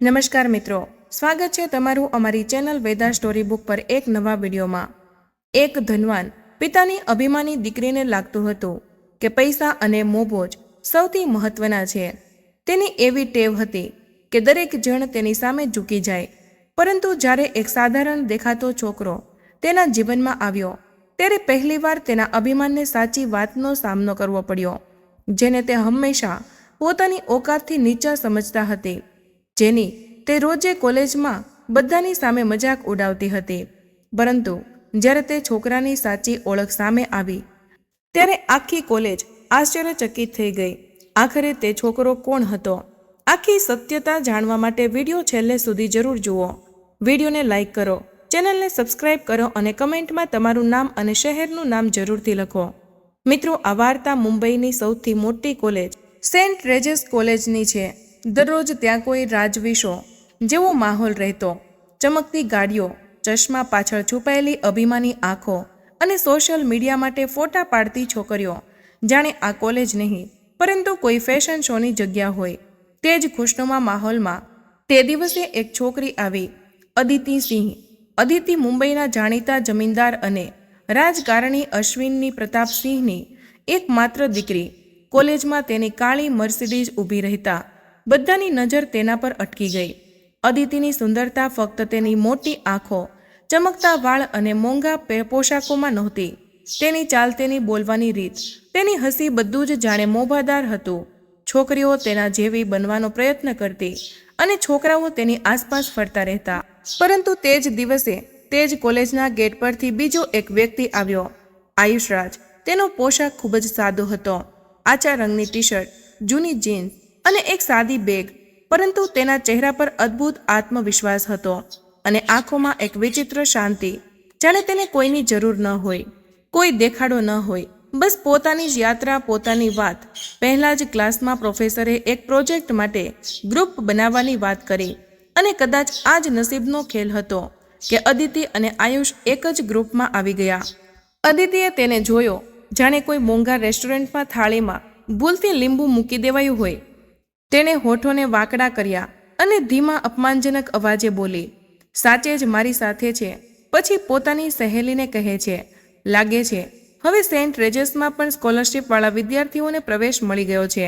નમસ્કાર મિત્રો, સ્વાગત છે તમારું અમારી ચેનલ વેદા સ્ટોરી બુક પર એક નવા વિડીયોમાં. એક ધનવાન પિતાની અભિમાની દીકરીને લાગતું હતું કે પૈસા અને મોબોજ સૌથી મહત્વના છે. તેની એવી ટેવ હતી કે દરેક જણ તેની સામે ઝૂકી જાય. પરંતુ જ્યારે એક સાધારણ દેખાતો છોકરો તેના જીવનમાં આવ્યો, ત્યારે પહેલીવાર તેના અભિમાનને સાચી વાતનો સામનો કરવો પડ્યો, જેને તે હંમેશા પોતાની ઓકાતથી નીચા સમજતા હતી. જેની તે રોજે કોલેજમાં બધાની સામે મજાક ઉડાવતી હતી. પરંતુ જ્યારે તે છોકરાની સાચી ઓળખ સામે આવી, ત્યારે આખી કોલેજ આશ્ચર્યચકિત થઈ ગઈ. આખરે તે છોકરો કોણ હતો? આખી સત્યતા જાણવા માટે વીડિયો છેલ્લે સુધી જરૂર જુઓ. વિડીયોને લાઇક કરો, ચેનલને સબસ્ક્રાઇબ કરો અને કમેન્ટમાં તમારું નામ અને શહેરનું નામ જરૂરથી લખો. મિત્રો, આ વાર્તા મુંબઈની સૌથી મોટી કોલેજ, સેન્ટ રેજેસ કોલેજની છે. દરરોજ ત્યાં કોઈ રાજવીશો જેવો માહોલ રહેતો, ચમકતી ગાડીઓ, ચશ્મા પાછળ છુપાયેલી અભિમાની આંખો અને સોશિયલ મીડિયા માટે ફોટા પાડતી છોકરીઓ, જાણે આ કોલેજ નહીં, પરંતુ કોઈ ફેશન શોની જગ્યા હોય, તે જ ખુશનુમા માહોલમાં તે દિવસે એક છોકરી આવી, અદિતિ સિંહ. અદિતિ મુંબઈના જાણીતા જમીનદાર અને રાજકારણી અશ્વિનની પ્રતાપસિંહની એકમાત્ર દીકરી, કોલેજમાં તેની કાળી મર્સિડીઝ ઊભી રહેતા બધાની નજર તેના પર અટકી ગઈ. અદિતિની સુંદરતા ફક્ત તેની મોટી આંખો, ચમકતા વાળ અને મોંઘા પોશાકોમાં નહોતી. તેની ચાલ તેની બોલવાની રીત, તેની હસી બધું જ જાણે મોભાદાર હતું. છોકરીઓ તેના જેવી બનવાનો પ્રયત્ન કરતી અને છોકરાઓ તેની આસપાસ ફરતા રહેતા. પરંતુ તે જ દિવસે, તે જ કોલેજના ગેટ પરથી બીજો એક વ્યક્તિ આવ્યો. આયુષરાજ. તેનો પોશાક ખૂબ જ સાદો હતો. આચા રંગની ટી શર્ટ જૂની જીન્સ અને એક સાદી બેગ, પરંતુ તેના ચહેરા પર અદ્ભુત આત્મવિશ્વાસ હતો અને આંખોમાં એક વિચિત્ર શાંતિ, જાણે તેને કોઈની જરૂર ન હોય, કોઈ દેખાડો ન હોય. બસ પોતાની જ યાત્રા, પોતાની વાત. પહેલાં જ ક્લાસમાં પ્રોફેસરે એક પ્રોજેક્ટ માટે ગ્રુપ બનાવવાની વાત કરી અને કદાચ આ જ નસીબનો ખેલ હતો કે અદિતિ અને આયુષ એક જ ગ્રુપમાં આવી ગયા. અદિતિએ તેને જોયો, જાણે કોઈ મોંઘા રેસ્ટોરન્ટમાં થાળીમાં ભૂલથી લીંબુ મૂકી દેવાયું હોય. તેણે હોઠોને વાકડા કર્યા અને ધીમા અપમાનજનક અવાજે બોલી, સાચે જ મારી સાથે છે. પછી પોતાની સહેલીને કહે છે, લાગે છે, હવે સેન્ટ રેજસમાં પણ સ્કોલરશીપવાળા વિદ્યાર્થીઓને પ્રવેશ મળી ગયો છે.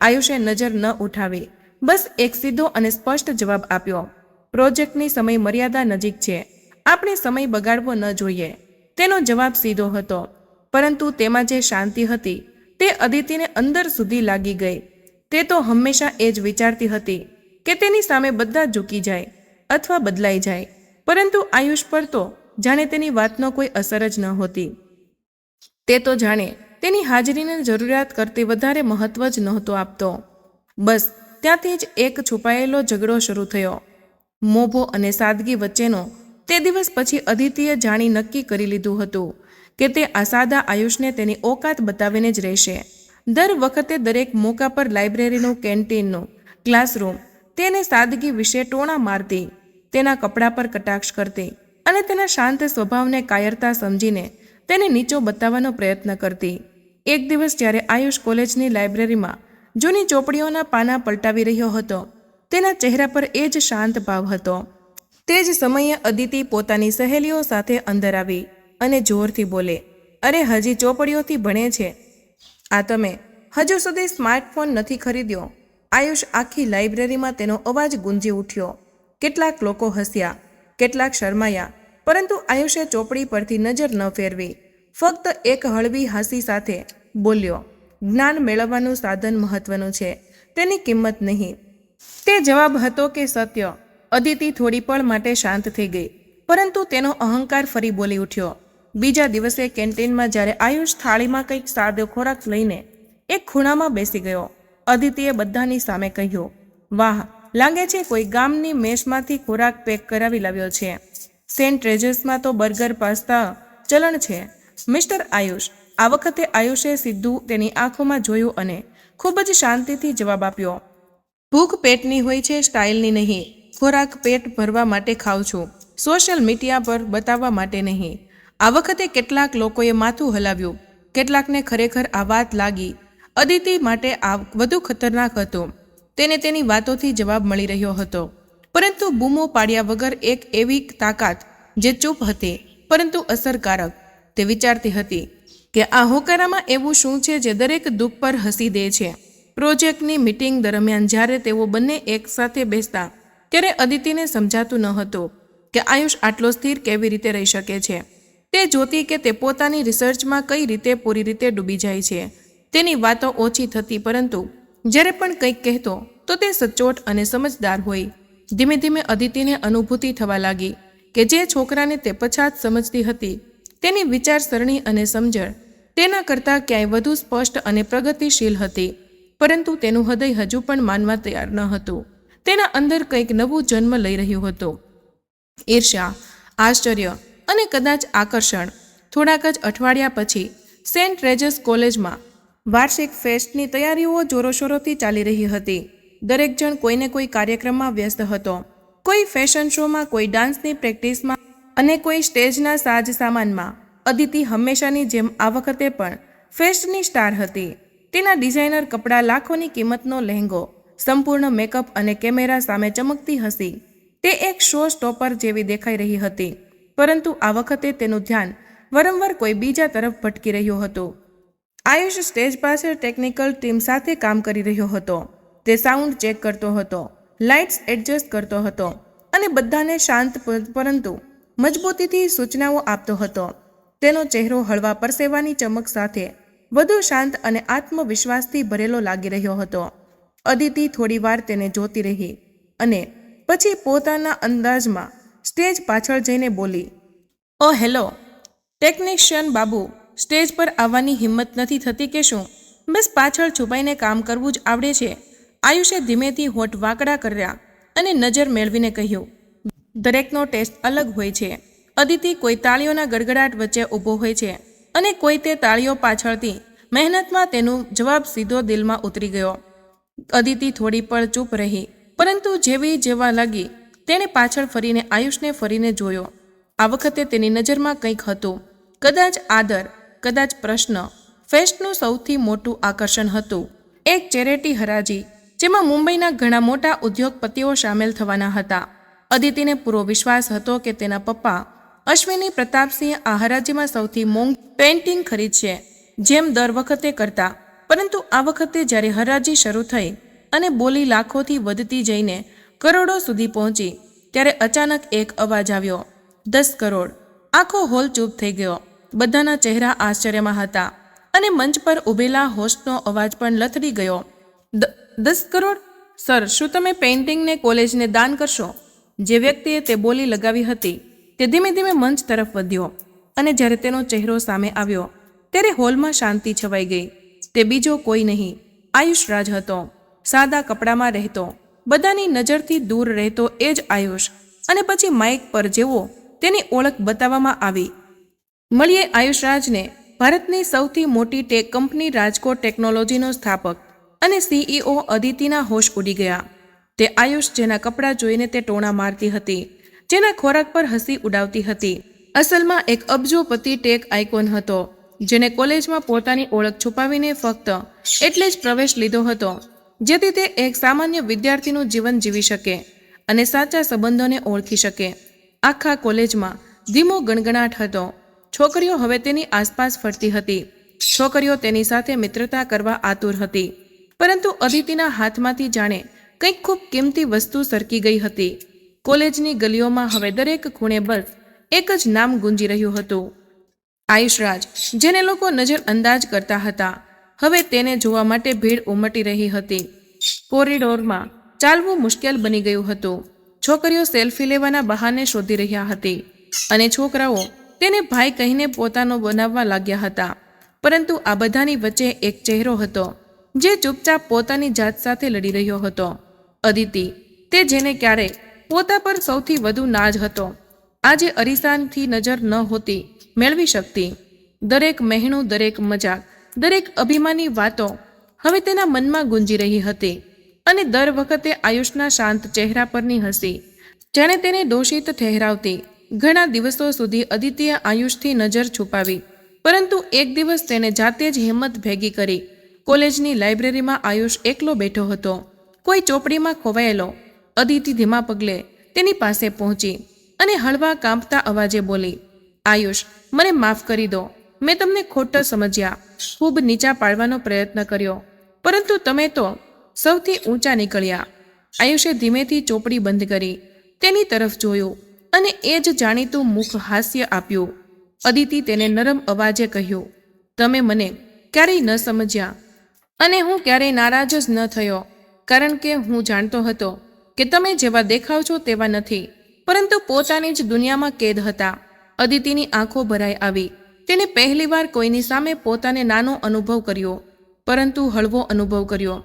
આયુષે નજર ન ઉઠાવી, બસ એક સીધો અને સ્પષ્ટ જવાબ આપ્યો, પ્રોજેક્ટની સમય મર્યાદા નજીક છે. આપણે સમય બગાડવો ન જોઈએ. તેનો જવાબ સીધો હતો, પરંતુ તેમાં જે શાંતિ હતી, તે અદિતિને અંદર સુધી લાગી ગઈ. તે તો હંમેશા એ જ વિચારતી હતી કે તેની સામે બધા ઝૂકી જાય અથવા બદલાઈ જાય, પરંતુ આયુષ પર તો જાણે તેની વાતનો કોઈ અસર જ ન હોતી. તે તો જાણે તેની હાજરીને જરૂરિયાત કરતી વધારે મહત્વ જ નહોતો આપતો. બસ, ત્યાંથી જ એક છુપાયેલો ઝઘડો શરૂ થયો. મોભો અને સાદગી વચ્ચેનો તે દિવસ પછી અદિતિએ જાણી નક્કી કરી લીધું હતું કે તે આ સાદા આયુષને તેની ઓકાત બતાવીને જ રહેશે. દર વખતે દરેક મોકા પર લાઇબ્રેરીનું, કેન્ટીનનું, ક્લાસરૂમ, તેને સાદગી વિશે ટોણા મારતી, તેના કપડાં પર કટાક્ષ કરતી અને તેના શાંત સ્વભાવને કાયરતા સમજીને તેને નીચો બતાવવાનો પ્રયત્ન કરતી. એક દિવસ જ્યારે આયુષ કોલેજની લાઇબ્રેરીમાં જૂની ચોપડીઓના પાના પલટાવી રહ્યો હતો, તેના ચહેરા પર એ જ શાંત ભાવ હતો. તે જ સમયે અદિતિ પોતાની સહેલીઓ સાથે અંદર આવી અને જોરથી બોલે, અરે હજી ચોપડીઓથી ભણે છે? આ તમે હજુ સુધી સ્માર્ટફોન નથી ખરીદ્યો. આયુષ આખી લાઇબ્રેરીમાં તેનો અવાજ ગુંજી ઉઠ્યો. કેટલાક લોકો હસ્યા, કેટલાક શરમાયા, પરંતુ આયુષે ચોપડી પરથી નજર ન ફેરવી. ફક્ત એક હળવી હાસી સાથે બોલ્યો, જ્ઞાન મેળવવાનું સાધન મહત્વનું છે. તેની કિંમત નહીં. તે જવાબ હતો કે સત્ય. અદિતિ થોડી પળ માટે શાંત થઈ ગઈ, પરંતુ તેનો અહંકાર ફરી બોલી ઉઠ્યો. બીજા દિવસે કેન્ટીનમાં જ્યારે આયુષ થાળીમાં કંઈક સાદો ખોરાક લઈને એક ખૂણામાં બેસી ગયો, અદિતિએ બધાની સામે કહ્યું, વાહ, લાગે છે કોઈ ગામની મેશમાંથી ખોરાક પેક કરાવી લાવ્યો છે. સેન્ટ રેજસમાં તો બર્ગર, પાસ્તા, ચલણ છે. મિસ્ટર આયુષ, આ વખતે આયુષે સીધું તેની આંખોમાં જોયું અને ખૂબ જ શાંતિથી જવાબ આપ્યો, ભૂખ પેટની હોય છે સ્ટાઇલની નહીં. ખોરાક પેટ ભરવા માટે ખાઉં છું. સોશિયલ મીડિયા પર બતાવવા માટે નહીં. આ વખતે કેટલાક લોકોએ માથું હલાવ્યું. કેટલાકને ખરેખર આ વાત લાગી. અદિતિ માટે આ વધુ ખતરનાક હતું. તેને તેની વાતોથી જવાબ મળી રહ્યો હતો. પરંતુ બૂમો પાડ્યા વગર એક એવી તાકાત જે ચૂપ હતી, પરંતુ અસરકારક. તે વિચારતી હતી કે આ હોકારામાં એવું શું છે જે દરેક દુઃખ પર હસી દે છે. પ્રોજેક્ટની મિટિંગ દરમિયાન જ્યારે તેઓ બંને એક સાથે બેસતા, ત્યારે અદિતિને સમજાતું ન હતું કે આયુષ આટલો સ્થિર કેવી રીતે રહી શકે છે. તે જોતી કે તે પોતાની રિસર્ચમાં કઈ રીતે પૂરી રીતે ડૂબી જાય છે. તેની વાતો ઓછી થતી પરંતુ જ્યારે પણ કંઈક કહેતો, તો તે સચોટ અને સમજદાર હોય. ધીમે ધીમે અદિતિને અનુભૂતિ થવા લાગી કે જે છોકરાને તે પછાત સમજતી હતી, તેની વિચારસરણી અને સમજણ તેના કરતાં ક્યાંય વધુ સ્પષ્ટ અને પ્રગતિશીલ હતી. પરંતુ તેનું હૃદય હજુ પણ માનવા તૈયાર ન હતું. તેના અંદર કંઈક નવું જન્મ લઈ રહ્યું હતું. ઈર્ષ્યા, આશ્ચર્ય અને કદાચ આકર્ષણ. થોડાક જ અઠવાડિયા પછી સેન્ટ રેજસ કોલેજમાં વાર્ષિક ફેસ્ટની તૈયારીઓ જોરોશોરોથી ચાલી રહી હતી. દરેક જણ કોઈને કોઈ કાર્યક્રમમાં વ્યસ્ત હતો. કોઈ ફેશન શોમાં, કોઈ ડાન્સની પ્રેક્ટિસમાં અને કોઈ સ્ટેજના સાજ સામાનમાં. અદિતિ હંમેશાની જેમ આ વખતે પણ ફેસ્ટની સ્ટાર હતી. તેના ડિઝાઇનર કપડાં લાખોની કિંમતનો લહેંગો, સંપૂર્ણ મેકઅપ અને કેમેરા સામે ચમકતી હસી. તે એક શો સ્ટોપર જેવી દેખાઈ રહી હતી. પરંતુ આ વખતે તેનું ધ્યાન વારંવાર કોઈ બીજા તરફ ભટકી રહ્યું હતું. આયુષ સ્ટેજ પાસે ટેકનિકલ ટીમ સાથે કામ કરી રહ્યો હતો. તે સાઉન્ડ ચેક કરતો હતો, લાઇટ્સ એડજસ્ટ કરતો હતો અને બધાને શાંત પરંતુ મજબૂતીથી સૂચનાઓ આપતો હતો. તેનો ચહેરો હળવા પરસેવાની ચમક સાથે વધુ શાંત અને આત્મવિશ્વાસથી ભરેલો લાગી રહ્યો હતો. અદિતિ થોડીવાર તેને જોતી રહી અને પછી પોતાના અંદાજમાં સ્ટેજ પાછળ જઈને બોલી, ઓ, હેલો. ટેકનિશિયન બાબુ, સ્ટેજ પર આવવાની હિંમત નથી થતી કે શું? બસ પાછળ છુપાઈને કામ કરવું જ આવડે છે. આયુષે ધીમેથી હોઠ વાકડા કર્યા અને નજર મેળવીને કહ્યું, દરેકનો ટેસ્ટ અલગ હોય છે. અદિતિ કોઈ તાળીઓના ગડગડાટ વચ્ચે ઊભો હોય છે અને કોઈ તે તાળીઓ પાછળથી મહેનતમાં તેનું જવાબ સીધો દિલમાં ઉતરી ગયો. અદિતિ થોડી પળ ચૂપ રહી, પરંતુ જેવી જેવા લાગી તેણે પાછળ ફરીને આયુષને ફરીને જોયો. આ વખતે તેની નજરમાં કંઈક હતું. કદાચ આદર, કદાચ પ્રશ્ન. ફેસ્ટનું સૌથી મોટું આકર્ષણ હતું. એક ચેરેટી હરાજી, જેમાં મુંબઈના ઘણા મોટા ઉદ્યોગપતિઓ સામેલ થવાના હતા. અદિતિને પૂરો વિશ્વાસ હતો કે તેના પપ્પા અશ્વિની પ્રતાપસિંહ આ હરાજીમાં સૌથી મોંઘ પેઇન્ટિંગ ખરીદશે, જેમ દર વખતે કરતા. પરંતુ આ વખતે જ્યારે હરાજી શરૂ થઈ અને બોલી લાખોથી વધતી જઈને કરોડો સુધી પહોંચી ત્યારે અચાનક એક અવાજ આવ્યો, દસ કરોડ. આખો હોલ ચૂપ થઈ ગયો. બધાના ચહેરા આશ્ચર્યમાં હતા અને મંચ પર ઊભેલા હોસ્ટનો અવાજ પણ લથડી ગયો, "દ- દસ કરોડ? સર, શું તમે પેઇન્ટિંગને કોલેજને દાન કરશો? જે વ્યક્તિએ તે બોલી લગાવી હતી, તે ધીમે ધીમે મંચ તરફ વધ્યો અને જ્યારે તેનો ચહેરો સામે આવ્યો, ત્યારે હોલમાં શાંતિ છવાઈ ગઈ. તે બીજો કોઈ નહીં. આયુષ રાજ હતો. સાદા કપડામાં રહેતો. બધાની નજરથી દૂર રહેતો એ જ આયુષ. અને પછી માઇક પર જેવો તેની ઓળખ બતાવવામાં આવી. મળીએ આયુષરાજને, ભારતની સૌથી મોટી ટેક કંપની રાજકોટ ટેકનોલોજીનો સ્થાપક. અને સીઈઓ અદિતિના હોશ ઉડી ગયા. તે આયુષ જેના કપડાં જોઈને તે ટોણા મારતી હતી, જેના ખોરાક પર હસી ઉડાવતી હતી. અસલમાં એક અબજોપતિ ટેક આઇકોન હતો, જેને કોલેજમાં પોતાની ઓળખ છુપાવીને ફક્ત એટલે જ પ્રવેશ લીધો હતો. જેથી તે એક સામાન્ય વિદ્યાર્થીનું જીવન જીવી શકે અને સાચા સંબંધોને ઓળખી શકે. આખા કોલેજમાં ધીમો ગણગણાટ હતો. છોકરીઓ હવે તેની આસપાસ ફરતી હતી. છોકરીઓ તેની સાથે મિત્રતા કરવા આતુર હતી. પરંતુ અદિતિના હાથમાંથી જાણે કંઈક ખૂબ કિંમતી વસ્તુ સરકી ગઈ હતી. કોલેજની ગલીઓમાં હવે દરેક ખૂણે બસ એક જ નામ ગુંજી રહ્યું હતું. આયુષરાજ, જેને લોકો નજર અંદાજ કરતા હતા હવે તેને જોવા માટે ભીડ ઉમટી રહી હતી. કોરિડોરમાં ચાલવું મુશ્કેલ બની ગયું હતું. છોકરીઓ સેલ્ફી લેવાના બહાને શોધી રહ્યા હતી અને છોકરાઓ તેને ભાઈ કહીને પોતાનો બનાવવા લાગ્યા હતા. પરંતુ આ બધાની વચ્ચે એક ચહેરો હતો, જે ચૂપચાપ પોતાની જાત સાથે લડી રહ્યો હતો. અદિતિ, તે જેને ક્યારેય પોતા પર સૌથી વધુ નાજ હતો, આજે અરીસાનથી નજર ન હોતી મેળવી શકતી. દરેક મહેણું, દરેક મજાક દરેક અભિમાની વાતો હવે તેના મનમાં ગુંજી રહી હતી અને દર વખતે આયુષના શાંત ચહેરા પરની હસી, જાણે તેને દોષિત ઠહેરાવતી ઘણા દિવસો સુધી અદિત્ય આયુષથી નજર છુપાવી, પરંતુ એક દિવસ તેને જાતે જ હિંમત ભેગી કરી કોલેજની લાઇબ્રેરીમાં આયુષ એકલો બેઠો હતો. કોઈ ચોપડીમાં ખોવાયેલો, અદિતિ ધીમા પગલે તેની પાસે પહોંચી અને હળવા કાંપતા અવાજે બોલી, આયુષ, મને માફ કરી દો. મેં તમને ખોટા સમજ્યા. ખૂબ નીચા પાડવાનો પ્રયત્ન કર્યો. પરંતુ તમે તો સૌથી ઊંચા નીકળ્યા. આયુષે ધીમેથી ચોપડી બંધ કરી. તેની તરફ જોયું અને એ જ જાણીતું મુખ હાસ્ય આપ્યું. અદિતિ તેને નરમ અવાજે કહ્યું, તમે મને ક્યારેય ન સમજ્યા. અને હું ક્યારેય નારાજ જ ન થયો. કારણ કે હું જાણતો હતો કે તમે જેવા દેખાવ છો તેવા નથી. પરંતુ પોતાની જ દુનિયામાં કેદ હતા. અદિતિની આંખો ભરાઈ આવી. તેને પહેલીવાર કોઈની સામે પોતાને નાનો અનુભવ કર્યો, પરંતુ હળવો અનુભવ કર્યો.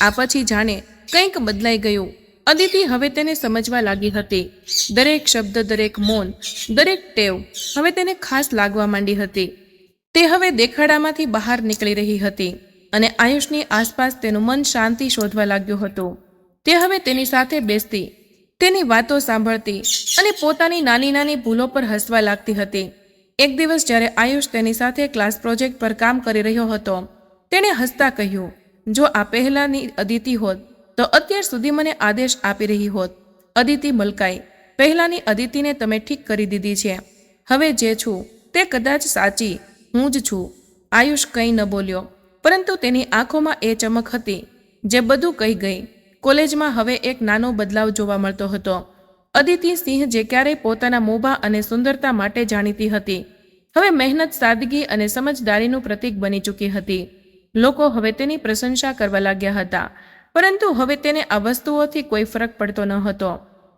આ પછી જાણે કંઈક બદલાઈ ગયું. અદિતિ હવે તેને સમજવા લાગી હતી. દરેક શબ્દ, દરેક મૌન, દરેક ટેવ હવે તેને ખાસ લાગવા માંડી હતી. તે હવે દેખાડામાંથી બહાર નીકળી રહી હતી અને આયુષની આસપાસ તેનું મન શાંતિ શોધવા લાગ્યું હતું. તે હવે તેની સાથે બેસતી, તેની વાતો સાંભળતી અને પોતાની નાની નાની ભૂલો પર હસવા લાગતી હતી. એક દિવસ જ્યારે આયુષ તેની સાથે ક્લાસ પ્રોજેક્ટ પર કામ કરી રહ્યો હતો, તેણે હસતા કહ્યું, જો આ પહેલાની અદિતિ હોત, તો અત્યાર સુધી મને આદેશ આપી રહી હોત. અદિતિ મલકાઈ, પહેલાની અદિતિને તમે ઠીક કરી દીધી છે. હવે જે છું, તે કદાચ સાચી, હું જ છું. આયુષ કંઈ ન બોલ્યો, પરંતુ તેની આંખોમાં એ ચમક હતી, જે બધું કહી ગઈ. કોલેજમાં હવે એક નાનો બદલાવ જોવા મળતો હતો. અદિતિ સિંહ જે ક્યારેય પોતાના મોભા અને સુંદરતા માટે જાણીતી હતી. હવે મહેનત, સાદગી અને સમજદારીનું પ્રતીક બની ચૂકી હતી. લોકો હવે તેની પ્રશંસા કરવા લાગ્યા હતા. પરંતુ હવે તેને આ વસ્તુઓથી કોઈ ફરક પડતો ન હતો.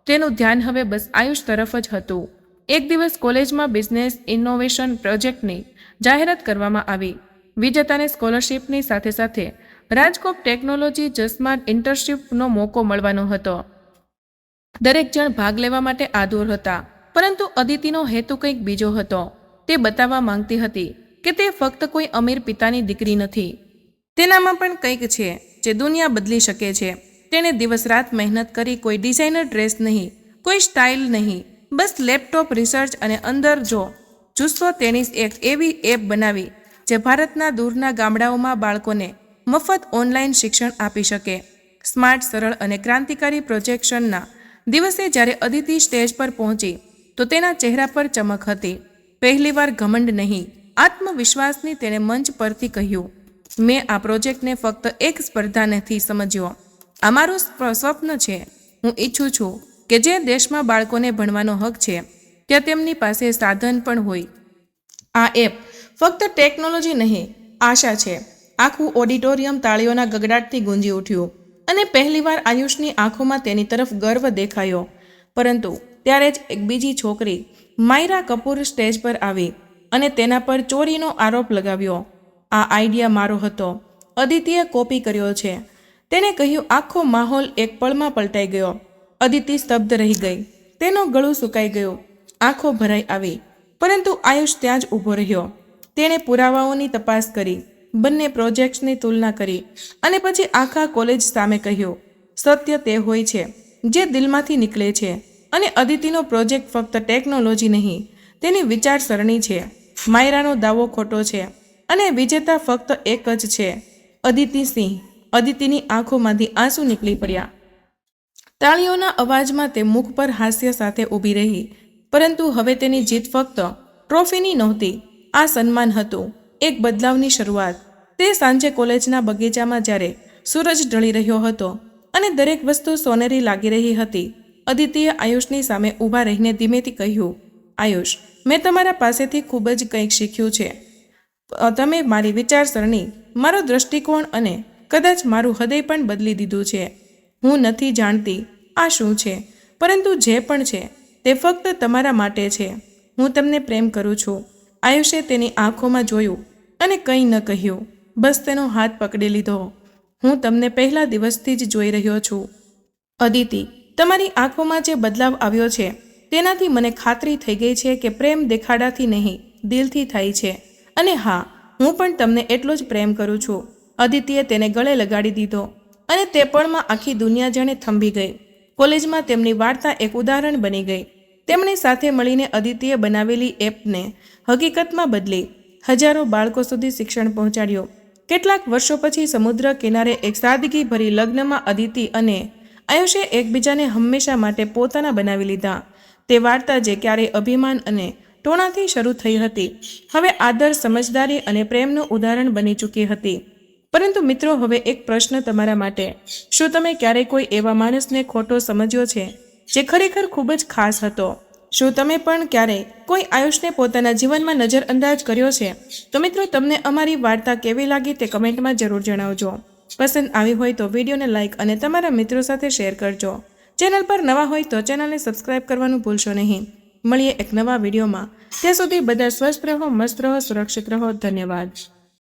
તેનું ધ્યાન હવે બસ આયુષ તરફ જ હતું. એક દિવસ કોલેજમાં બિઝનેસ ઇનોવેશન પ્રોજેક્ટની જાહેરાત કરવામાં આવી. વિજેતાને સ્કોલરશિપની સાથે સાથે રાજકોટ ટેકનોલોજી જસમાન ઇન્ટર્નશીપનો મોકો મળવાનો હતો. દરેક જણ ભાગ લેવા માટે આતુર હતા, પરંતુ અદિતિનો હેતુ કંઈક બીજો હતો. તે બતાવવા માંગતી હતી કે તે ફક્ત કોઈ અમીર પિતાની દીકરી નથી. તેનામાં પણ કંઈક છે જે દુનિયા બદલી શકે છે. તેણે દિવસ રાત મહેનત કરી, કોઈ ડિઝાઇનર ડ્રેસ નહીં, કોઈ સ્ટાઇલ નહીં, બસ લેપટોપ, રિસર્ચ અને અંદર જો જુસ્સો ટેનિસ એક એવી એપ બનાવી જે ભારતના દૂરના ગામડાઓમાં બાળકોને મફત ઓનલાઈન શિક્ષણ આપી શકે. સ્માર્ટ, સરળ અને ક્રાંતિકારી પ્રોજેક્શનના દિવસે જ્યારે અદિતિ સ્ટેજ પર પહોંચી, તો તેના ચહેરા પર ચમક હતી. પહેલીવાર ઘમંડ નહીં, આત્મવિશ્વાસની તેણે મંચ પરથી કહ્યું, મેં આ પ્રોજેક્ટને ફક્ત એક સ્પર્ધા નથી સમજ્યો. આ મારું સ્વપ્ન છે. હું ઈચ્છું છું કે જે દેશમાં બાળકોને ભણવાનો હક છે, ત્યાં તેમની પાસે સાધન પણ હોય. આ એપ ફક્ત ટેકનોલોજી નહીં, આશા છે. આખું ઓડિટોરિયમ તાળીઓના ગગડાટથી ગુંજી ઉઠ્યું. અને પહેલીવાર આયુષની આંખોમાં તેની તરફ ગર્વ દેખાયો. પરંતુ ત્યારે જ એક બીજી છોકરી, માયરા કપૂર સ્ટેજ પર આવી અને તેના પર ચોરીનો આરોપ લગાવ્યો. આ આઈડિયા મારો હતો. અદિતિએ કોપી કર્યો છે. તેને કહ્યું, આખો માહોલ એક પળમાં પલટાઈ ગયો. અદિતિ સ્તબ્ધ રહી ગઈ. તેનો ગળું સુકાઈ ગયું. આંખો ભરાઈ આવી. પરંતુ આયુષ ત્યાં જ ઊભો રહ્યો. તેણે પુરાવાઓની તપાસ કરી. બંને પ્રોજેક્ટ્સની તુલના કરી અને પછી આખા કોલેજ સામે કહ્યું, સત્ય તે હોય છે, જે દિલમાંથી નીકળે છે અને અદિતિનો પ્રોજેક્ટ ફક્ત ટેકનોલોજી નહીં, તેની વિચારસરણી છે, માયરાનો દાવો ખોટો છે અને વિજેતા ફક્ત એક જ છે, અદિતિ સિંહ. અદિતિની આંખોમાંથી આંસુ નીકળી પડ્યા. તાળીઓના અવાજમાં તે મુખ પર હાસ્ય સાથે ઊભી રહી, પરંતુ હવે તેની જીત ફક્ત ટ્રોફીની નહોતી, આ સન્માન હતું. એક બદલાવની શરૂઆત. તે સાંજે કોલેજના બગીચામાં જ્યારે સૂરજ ઢળી રહ્યો હતો અને દરેક વસ્તુ સોનેરી લાગી રહી હતી, અદિતિએ આયુષની સામે ઊભા રહીને ધીમેથી કહ્યું, આયુષ, મેં તમારા પાસેથી ખૂબ જ કંઈક શીખ્યું છે. તમે મારી વિચારસરણી, મારો દૃષ્ટિકોણ અને કદાચ મારું હૃદય પણ બદલી દીધું છે. હું નથી જાણતી આ શું છે, પરંતુ જે પણ છે, તે ફક્ત તમારા માટે છે. હું તમને પ્રેમ કરું છું. આયુષે તેની આંખોમાં જોયું અને કંઈ ન કહ્યું. બસ તેનો હાથ પકડી લીધો. હું તમને પહેલા દિવસથી જ જોઈ રહ્યો છું. અદિતિ, તમારી આંખોમાં જે બદલાવ આવ્યો છે, તેનાથી મને ખાતરી થઈ ગઈ છે કે પ્રેમ દેખાડાથી નહીં, દિલથી થાય છે. અને હા, હું પણ તમને એટલો જ પ્રેમ કરું છું. અદિતિએ તેને ગળે લગાડી દીધો અને તે પણમાં આખી દુનિયા જાણે થંભી ગઈ. કોલેજમાં તેમની વાર્તા એક ઉદાહરણ બની ગઈ. તેમણે સાથે મળીને અદિતિએ બનાવેલી એપને હકીકતમાં બદલી હજારો બાળકો સુધી શિક્ષણ પહોંચાડ્યું. કેટલાક વર્ષો પછી સમુદ્ર કિનારે એક સાદગીભરી લગ્નમાં અદિતિ અને આયુષે એકબીજાને હંમેશા માટે પોતાના બનાવી લીધા. તે વાર્તા જે ક્યારેય અભિમાન અને ટોણાથી શરૂ થઈ હતી, હવે આદર, સમજદારી અને પ્રેમનું ઉદાહરણ બની ચૂકી હતી. પરંતુ મિત્રો, હવે એક પ્રશ્ન તમારા માટે. શું તમે ક્યારેય કોઈ એવા માણસને ખોટો સમજ્યો છે? જે ખરેખર ખૂબ જ ખાસ હતો. શું તમે પણ ક્યારેય કોઈ આયુષને પોતાના જીવનમાં નજરઅંદાજ કર્યો છે? તો મિત્રો, તમને અમારી વાર્તા કેવી લાગી તે કમેન્ટમાં જરૂર જણાવજો. પસંદ આવી હોય તો વિડીયોને લાઇક અને તમારા મિત્રો સાથે શેર કરજો. ચેનલ પર નવા હોય તો ચેનલને સબસ્ક્રાઇબ કરવાનું ભૂલશો નહીં. મળીએ એક નવા વિડીયોમાં. ત્યાં સુધી બધા સ્વસ્થ રહો, મસ્ત રહો, સુરક્ષિત રહો. ધન્યવાદ.